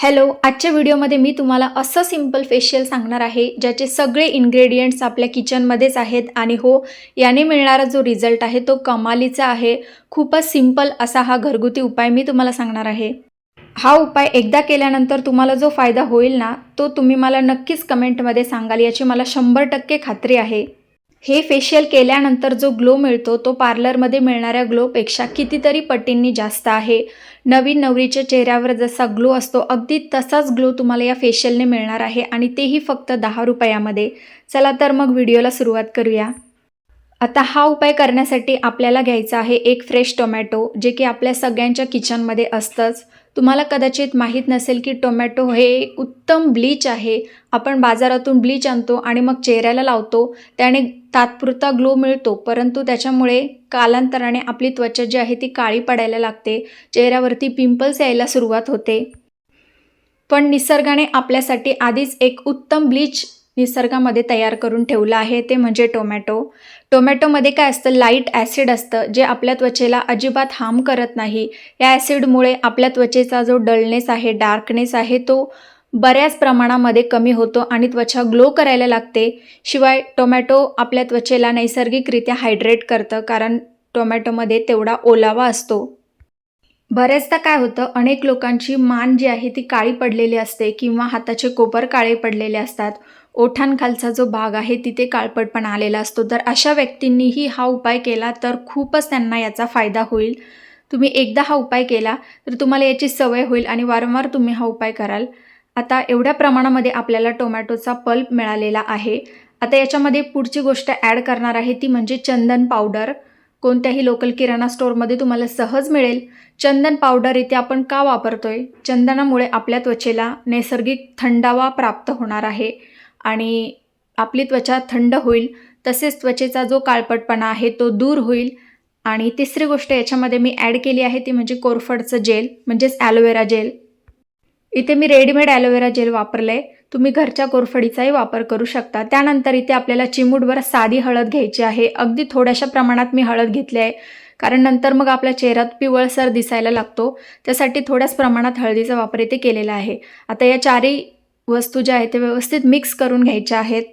Hello आजच्या व्हिडिओमध्ये मी तुम्हाला असं सिंपल फेशियल सांगणार आहे ज्याचे सगळे इन्ग्रेडियंट्स आपल्या किचनमध्येच आहेत. आणि हो याने मिळणारा जो रिझल्ट आहे तो कमालीचा आहे. खूपच सिंपल असा हा घरगुती उपाय मी तुम्हाला सांगणार आहे. हा उपाय एकदा केल्यानंतर तुम्हाला जो फायदा होईल ना तो तुम्ही मला नक्कीच कमेंटमध्ये सांगाल याची मला शंभर टक्के खात्री आहे. हे फेशियल केल्यानंतर जो ग्लो मिळतो तो पार्लरमध्ये मिळणाऱ्या ग्लोपेक्षा कितीतरी पटींनी जास्त आहे. नवीन नवरीच्या चेहऱ्यावर जसा ग्लो असतो अगदी तसाच ग्लो तुम्हाला या फेशियलने मिळणार आहे आणि तेही फक्त दहा रुपयामध्ये. चला तर मग व्हिडिओला सुरुवात करूया. आता हा उपाय करण्यासाठी आपल्याला घ्यायचा आहे एक फ्रेश टोमॅटो जे की आपल्या सगळ्यांच्या किचनमध्ये असतंच. तुम्हाला कदाचित माहीत नसेल की टोमॅटो हे एक उत्तम ब्लीच आहे. आपण बाजारातून ब्लीच आणतो आणि मग चेहऱ्याला लावतो. त्याने तात्पुरता ग्लो मिळतो परंतु त्याच्यामुळे कालांतराने आपली त्वचा जी आहे ती काळी पडायला लागते. चेहऱ्यावरती पिंपल्स यायला सुरुवात होते. पण निसर्गाने आपल्यासाठी आधीच एक उत्तम ब्लीच निसर्गामध्ये तयार करून ठेवलं आहे ते म्हणजे टोमॅटो. टोमॅटोमध्ये काय असतं? लाइट ॲसिड असतं जे आपल्या त्वचेला अजिबात हार्म करत नाही. या ॲसिडमुळे आपल्या त्वचेचा जो डलनेस आहे डार्कनेस आहे तो बऱ्याच प्रमाणामध्ये कमी होतो आणि त्वचा ग्लो करायला लागते. शिवाय टोमॅटो आपल्या त्वचेला नैसर्गिकरित्या हायड्रेट करतं कारण टोमॅटोमध्ये तेवढा ओलावा असतो. बऱ्याचदा काय होतं अनेक लोकांची मान जी आहे ती काळी पडलेली असते किंवा हाताचे कोपर काळे पडलेले असतात. ओठांखालचा जो भाग आहे तिथे काळपटपणा आलेला असतो. तर अशा व्यक्तींनीही हा उपाय केला तर खूपच त्यांना याचा फायदा होईल. तुम्ही एकदा हा उपाय केला तर तुम्हाला याची सवय होईल आणि वारंवार तुम्ही हा उपाय कराल. आता एवढ्या प्रमाणामध्ये आपल्याला टोमॅटोचा पल्प मिळालेला आहे. आता याच्यामध्ये पुढची गोष्ट ॲड करणार आहे ती म्हणजे चंदन पावडर. कोणत्याही लोकल किराणा स्टोअरमध्ये तुम्हाला सहज मिळेल. चंदन पावडर इथे आपण का वापरतोय? चंदनामुळे आपल्या त्वचेला नैसर्गिक थंडावा प्राप्त होणार आहे. आणि आपली त्वचा थंड होईल तसेच त्वचेचा जो काळपटपणा आहे तो दूर होईल. आणि तिसरी गोष्ट याच्यामध्ये मी ॲड केली आहे ती म्हणजे कोरफडचं जेल म्हणजेच ॲलोवेरा जेल इथे मी रेडीमेड ॲलोवेरा जेल वापरलं आहे तुम्ही घरच्या कोरफडीचाही वापर करू शकता. त्यानंतर इथे आपल्याला चिमूटभर साधी हळद घ्यायची आहे. अगदी थोड्याशा प्रमाणात मी हळद घेतली आहे. कारण नंतर मग आपल्या चेहऱ्यात पिवळसर दिसायला लागतो. त्यासाठी थोड्याच प्रमाणात हळदीचा वापर इथे केलेला आहे. आता या चारही वस्तू ज्या आहेत ते व्यवस्थित मिक्स करून घ्यायच्या आहेत.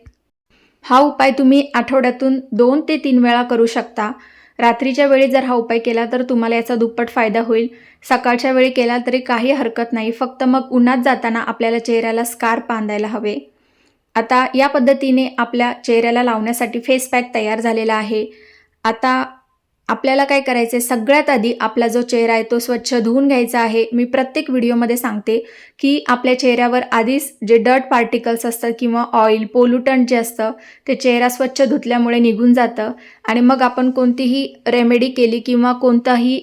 हा उपाय तुम्ही आठवड्यातून दोन ते तीन वेळा करू शकता. रात्रीच्या वेळी जर हा उपाय केला तर तुम्हाला याचा दुप्पट फायदा होईल. सकाळच्या वेळी केला तरी काही हरकत नाही. फक्त मग उन्हात जाताना आपल्याला चेहऱ्याला स्कार्फ बांधायला हवे. आता या पद्धतीने आपल्या चेहऱ्याला लावण्यासाठी फेस पॅक तयार झालेला आहे. आता आपल्याला काय करायचं आहे सगळ्यात आधी आपला जो चेहरा आहे तो स्वच्छ धुवून घ्यायचा आहे. मी प्रत्येक व्हिडिओमध्ये सांगते की आपल्या चेहऱ्यावर आधीच जे डर्ट पार्टिकल्स असतात किंवा ऑइल पोल्युटंट जे असतं ते चेहरा स्वच्छ धुतल्यामुळे निघून जातं. आणि मग आपण कोणतीही रेमेडी केली किंवा कोणताही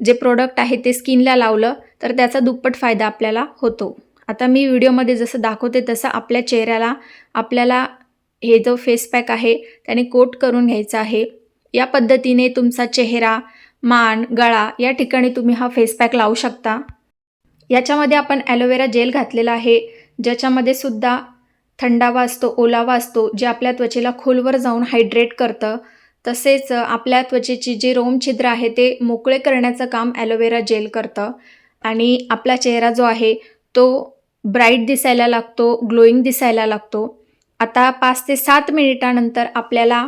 जे प्रोडक्ट आहे ते स्किनला लावलं तर त्याचा दुप्पट फायदा आपल्याला होतो. आता मी व्हिडिओमध्ये जसं दाखवते तसं आपल्या चेहऱ्याला आपल्याला हे जो फेस पॅक आहे त्याने कोट करून घ्यायचा आहे. या पद्धतीने तुमचा चेहरा मान गळा या ठिकाणी तुम्ही हा फेस पॅक लावू शकता. याच्यामध्ये आपण ॲलोवेरा जेल घातलेला आहे ज्याच्यामध्ये सुद्धा थंडावा असतो ओलावा असतो जे आपल्या त्वचेला खोलवर जाऊन हायड्रेट करतं. तसेच आपल्या त्वचेची जे रोमछिद्र आहे ते मोकळे करण्याचं काम ॲलोवेरा जेल करतं. आणि आपला चेहरा जो आहे तो ब्राईट दिसायला लागतो ग्लोईंग दिसायला लागतो. आता पाच ते सात मिनिटानंतर आपल्याला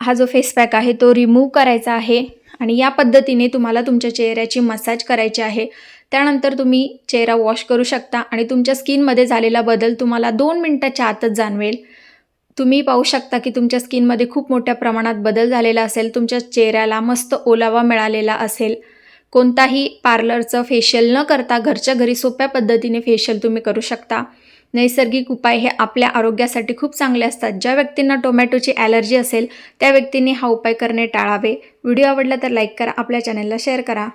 हा जो फेस पॅक आहे तो रिमूव्ह करायचा आहे आणि या पद्धतीने तुम्हाला तुमच्या चेहऱ्याची मसाज करायची आहे. त्यानंतर तुम्ही चेहरा वॉश करू शकता आणि तुमच्या स्किनमध्ये झालेला बदल तुम्हाला दोन मिनटाच्या आतच जाणवेल. तुम्ही पाहू शकता की तुमच्या स्किनमध्ये खूप मोठ्या प्रमाणात बदल झालेला असेल तुमच्या चेहऱ्याला मस्त ओलावा मिळालेला असेल. कोणताही पार्लरचं फेशियल न करता घरच्या घरी सोप्या पद्धतीने फेशियल तुम्ही करू शकता. नैसर्गिक उपाय हे आपल्या आरोग्यासाठी खूप चांगले असतात. ज्या व्यक्तींना टोमॅटोची ॲलर्जी असेल त्या व्यक्तींनी हा उपाय करणे टाळावे. व्हिडिओ आवडला तर लाईक करा आपल्या चॅनलला शेअर करा.